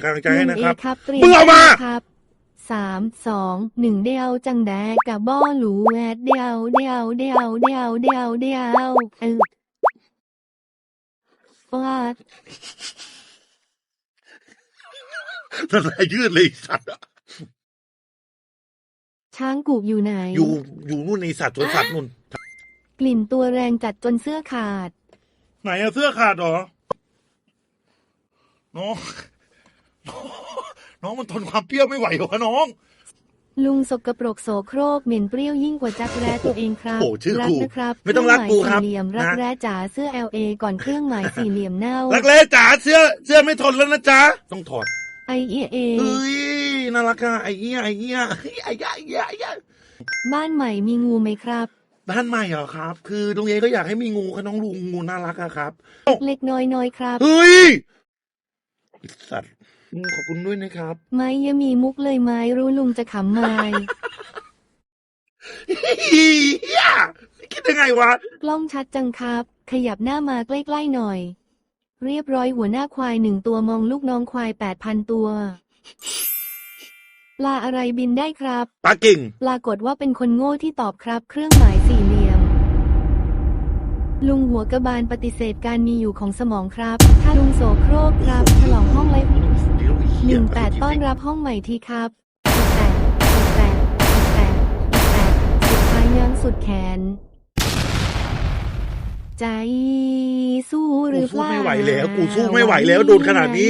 กำลังใจให้นะครับลุงเอครับเตรียมึงเอามาครับสามสองหนึ่งเดียวจังแดกกับบ่อหลูแวดเดียวเดียวเดียวเดียวเดียวเดียวเออว่าน้ำลายยืดเลยไอ้สัตว์อะช้างกูบอยู่ไหน อยู่อยู่นู่นในสัตว์สวนสัตว์นู่น กลิ่นตัวแรงจัดจนเสื้อขาด ไหนอะเสื้อขาดเหรอน้อง น้องมันทนความเปรี้ยวไม่ไหวเหรอน้อง ลุงสกปรกโสโครกเหม็นเปรี้ยวยิ่งกว่าจักแร้ตัวเองครับโอ้ชื่อรักูนะครับไม่ต้องรักกูครับเองหมายสี่เหลี่ยมรักนะแร้จ๋าเสื้อ LA ก่อนเครื่องหมายสี่เหลี่ยมเน่ารักเล่จ๋าเสื้อเสื้อไม่ทนแล้วนะจ๊ะต้องถอดไอเอเอ เฮ้ยน่ารักอะไอ้เหี้ยไอ้เหี้ยเฮ้ยไอ้เหี้ยไอ้เหี้ยไอ้เหี้ยบ้านใหม่มีงูไหมครับ บ้านใหม่เหรอครับ คือลุงเอก็อยากให้มีงูค่ะน้องลุงงูน่ารักอะครับ เล็กน้อยน้อยครับ เฮ้ยไอ้สัตว์ อืมขอบคุณด้วยนะครับ ไม้ยะมีมุกเลยไหม้รู้ลุงจะขำไม้เฮียคิดยังไงวะ กล้องชัดจังครับ ขยับหน้ามาใกล้ๆหน่อย เรียบร้อยหัวหน้าควายหนึ่งตัวมองลูกน้องควายแปดพันตัว ปลาอะไรบินได้ครับ ปลาเก่ง ปรากฏว่าเป็นคนโง่ที่ตอบครับ เครื่องหมายสี่เหลี่ยม ลุงหัวกระบาลปฏิเสธการมีอยู่ของสมองครับ ถ้าลุงโสโครก ต้อนรับห้องใหม่ทีครับแปดแปดแปดแปดสุดท้ายยังสุดแขน ใจสู้หกูรือเปสู้ล่า ไม่ไหวแล้ว กูสู้ไม่ไหวแล้วโดนขนาดนี้